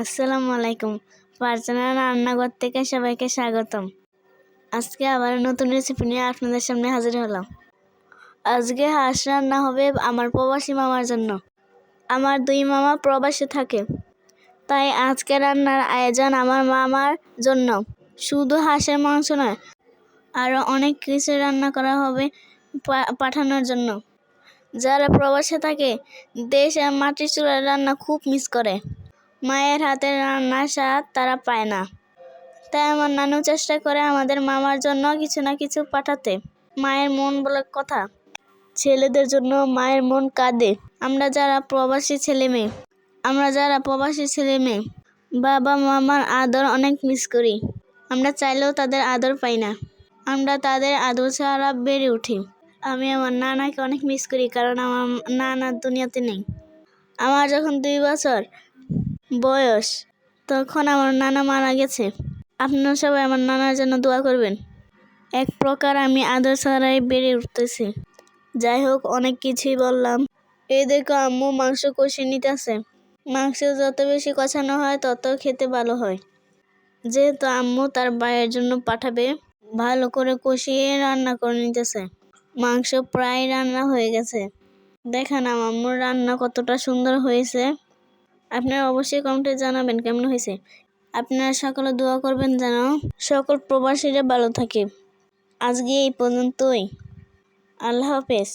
আসসালামু আলাইকুম। পার্সোনা রান্নাঘর থেকে সবাইকে স্বাগতম। আজকে আবার নতুন রেসিপি নিয়ে আপনাদের সামনে হাজির হলাম। আজকে হাঁস রান্না হবে আমার প্রবাসী মামার জন্য। আমার দুই মামা প্রবাসে থাকে। তাই আজকে রান্নার আয়োজন আমার মামার জন্য। শুধু হাঁসের মাংস নয় আরও অনেক কিছু রান্না করা হবে পাঠানোর জন্য। যারা প্রবাসে থাকে, দেশে মাটির চুলার রান্না খুব মিস করে। মায়ের হাতের রান্নার স্বাদ তারা পায় না। তাই আমার নানু চেষ্টা করে আমাদের মামার জন্য কিছু না কিছু পাঠাতে। মায়ের মন বলে কথা, ছেলেদের জন্য মায়ের মন কাঁদে। আমরা যারা প্রবাসী ছেলে মেয়ে, আমরা যারা প্রবাসী ছেলে মেয়ে, বাবা মামার আদর অনেক মিস করি। আমরা চাইলেও তাদের আদর পাই না। আমরা তাদের আদর ছাড়া বেড়ে উঠি। আমি আমার নানাকে অনেক মিস করি কারণ আমার নানা দুনিয়াতে নেই। আমার যখন দুই বছর বয়স। তখন আমার নানা মারা গেছে। আপনারা সবাই আমার নানার জন্য দোয়া করবেন। এক প্রকার আমি আদর ছাড়াই বেড়ে উঠতেছি। যাই হোক, অনেক কিছুই বললাম। এই দেখো আম্মু, মাংস কষিয়ে নিতেছে। মাংস যত বেশি কষানো হয়, তত খেতে ভালো হয়। যেহেতু আম্মু তার ভাইয়ের জন্য পাঠাবে, ভালো করে কষিয়ে রান্না করে নিতেছে। মাংস প্রায় রান্না হয়ে গেছে। দেখেন আম্মুর রান্না কতটা সুন্দর হয়েছে। আপনারা অবশ্যই কমেন্টে জানাবেন কেমন হয়েছে। আপনারা সকলে দোয়া করবেন যেন সকল প্রবাসীরা ভালো থাকে। আজকে এই পর্যন্তই। আল্লাহ হাফেজ।